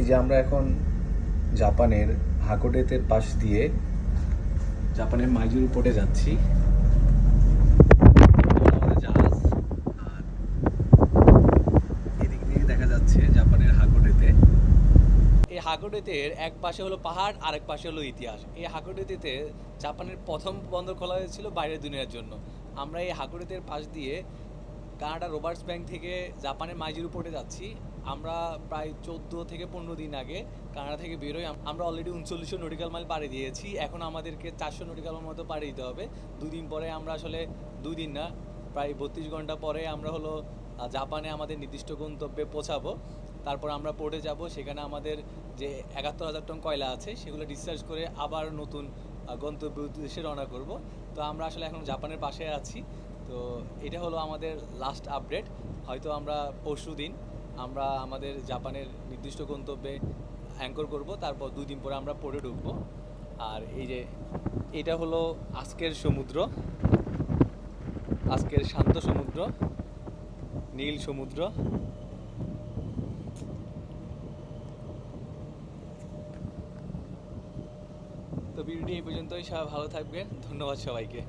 এই যে আমরা এখন জাপানের হাকোডেতের পাশ দিয়ে জাপানের মাইজুর পোর্টে যাচ্ছি। জাহাজ আর এদিক দিয়ে দেখা যাচ্ছে জাপানের হাকোডেতে এই হাকোডেতের এক পাশে হলো পাহাড় আর এক পাশে হলো ইতিহাস। এই হাকোডেতেতে জাপানের প্রথম বন্দর খোলা হয়েছিল বাইরের দুনিয়ার জন্য। আমরা এই হাকোডেতের পাশ দিয়ে কানাডা রোবার্টস ব্যাংক থেকে জাপানের মাইজুরু পোর্টে যাচ্ছি। আমরা প্রায় চোদ্দ থেকে পনেরো দিন আগে কানাডা থেকে বেরোই। আমরা অলরেডি উনচল্লিশশো নটিক্যাল মাইল পাড়ি দিয়েছি। এখন আমাদেরকে চারশো নটিক্যাল মাইল মতো পাড়ি দিতে হবে। দুই দিন পরে আমরা আসলে দুই দিন না, প্রায় বত্রিশ ঘণ্টা পরে আমরা হলো জাপানে আমাদের নির্দিষ্ট গন্তব্যে পৌঁছাবো। তারপর আমরা পোর্টে যাব। সেখানে আমাদের যে একাত্তর হাজার টন কয়লা আছে, সেগুলো ডিসচার্জ করে আবার নতুন গন্তব্য উদ্দেশ্যে রওনা করব। তো আমরা আসলে এখন জাপানের পাশে আছি। তো এটা হলো আমাদের লাস্ট আপডেট হয়তো আমরা পরশু দিন আমরা আমাদের জাপানের নির্দিষ্ট গন্তব্যে অ্যাঙ্কর করব, তারপর দুই দিন পরে আমরা পড়ে ঢুকবো। আর এই যে, এটা হলো আজকের সমুদ্র। আজকের শান্ত সমুদ্র, নীল সমুদ্র। তো ভিডিওটি এই পর্যন্তই, সবাই ভালো থাকবে ধন্যবাদ সবাইকে।